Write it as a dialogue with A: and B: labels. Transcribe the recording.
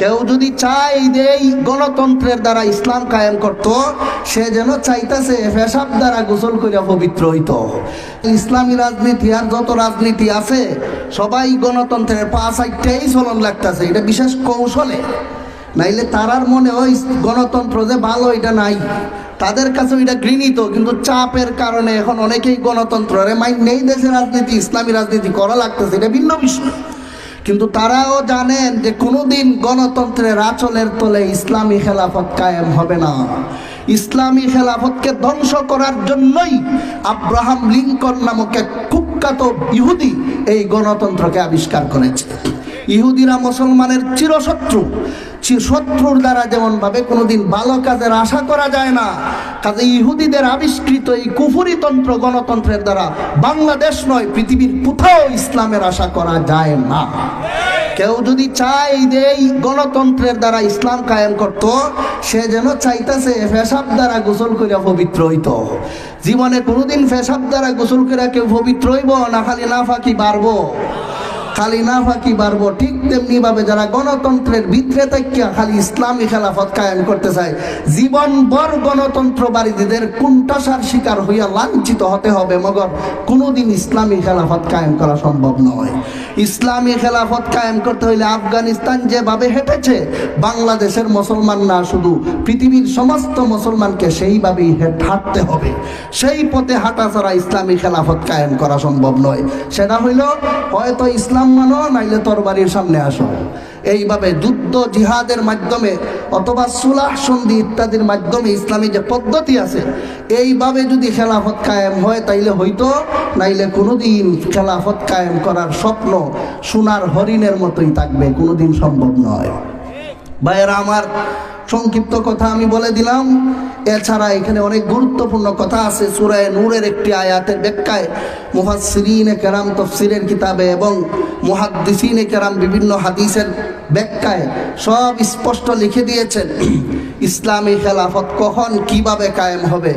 A: কেউ যদি চাই যে এই গণতন্ত্রের দ্বারা ইসলাম কায়েম করত, সে যেন চাইতেছে পেশাব দ্বারা গোসল করিয়া পবিত্র হইত। ইসলামী রাজনীতি আর যত রাজনীতি আছে, সবাই গণতন্ত্রের পা সাইডটাই চলন লাগতেছে, এটা বিশেষ কৌশলে। নাইলে তারার মনে ওই গণতন্ত্র যে ভালো, এটা নাই। তাদের কাছে এটা ঘৃণিত, কিন্তু চাপের কারণে এখন অনেকেই গণতন্ত্র রে মাইন নেই দেশের রাজনীতি, ইসলামী রাজনীতি করা লাগতেছে, এটা ভিন্ন বিষয়। কিন্তু তারাও জানেন যে কোনোদিন গণতন্ত্রের আচলের তলে ইসলামী খেলাফত কায়েম হবে না। ইসলামী খেলাফতকে ধ্বংস করার জন্যই আব্রাহাম লিঙ্কন নামক এক কুখ্যাত ইহুদি এই গণতন্ত্রকে আবিষ্কার করেছে। ইহুদিরা মুসলমানের চিরশত্রু শত্রুর দ্বারা যেমন ভাবে কোনোদিন ভালো কাজের আশা করা যায় না কাজে ইহুদিদের আবিষ্কৃত এই কুফুরিতন্ত্র গণতন্ত্রের দ্বারা বাংলাদেশ নয়, পৃথিবীর কোথাও ইসলামের আশা করা যায় না। কেউ যদি চায় যে এই গণতন্ত্রের দ্বারা ইসলাম কায়েম করত, সে যেন চাইতেছে পেশাব দ্বারা গোসল করিয়া পবিত্র হইত। জীবনে কোনোদিন পেশাব দ্বারা গোসল করিয়া কেউ পবিত্র হইব না, খালি না ফাঁকি বাড়বো। খালি না ফাঁকি বাড়বো ঠিক তেমনি ভাবে যারা গণতন্ত্রের ভিতরে থাকিয়া খালি ইসলামী খেলাফত কায়েম করতে চায়, জীবন ভর গণতন্ত্র বাড়িদের কুণ্ঠাসার শিকার হইয়া লাঞ্ছিত হতে হবে, মগর কোনোদিন ইসলামী খেলাফত কায়েম করা সম্ভব নয়। ইসলামী খেলাফত কায়েম করতে হইলে আফগানিস্তান যেভাবে হেঁটেছে, বাংলাদেশের মুসলমান না শুধু, পৃথিবীর সমস্ত মুসলমানকে সেইভাবেই হেঁট- হাঁটতে হবে। সেই পথে হাঁটা ছাড়া ইসলামী খেলাফত কায়েম করা সম্ভব নয়। সেটা হইল, হয়তো ইসলাম মানো, নাইলে তরবারির সামনে আসো। এইভাবে যুদ্ধ জিহাদের মাধ্যমে অথবা সুলাহ সন্ধি ইত্যাদির মাধ্যমে ইসলামী যে পদ্ধতি আছে, এইভাবে যদি খেলাফত কায়েম হয় তাইলে হয়তো নাইলে কোনোদিন খেলাফত কায়েম করার স্বপ্ন সোনার হরিণের মতোই থাকবে, কোনোদিন সম্ভব নয়। ভাইয়েরা, আমার সংক্ষিপ্ত কথা আমি বলে দিলাম। এছাড়া এখানে অনেক গুরুত্বপূর্ণ কথা আছে। সুরায় নূরের একটি আয়াতের ব্যাখ্যায় মুহাসিরিনে কেরাম তফসিরের কিতাবে এবং মুহাদ্দিসিনে কেরাম বিভিন্ন হাদিসের ব্যাখ্যায় সব স্পষ্ট লিখে দিয়েছেন। ইসলামী খেলাফত কখন কীভাবে কায়েম হবে?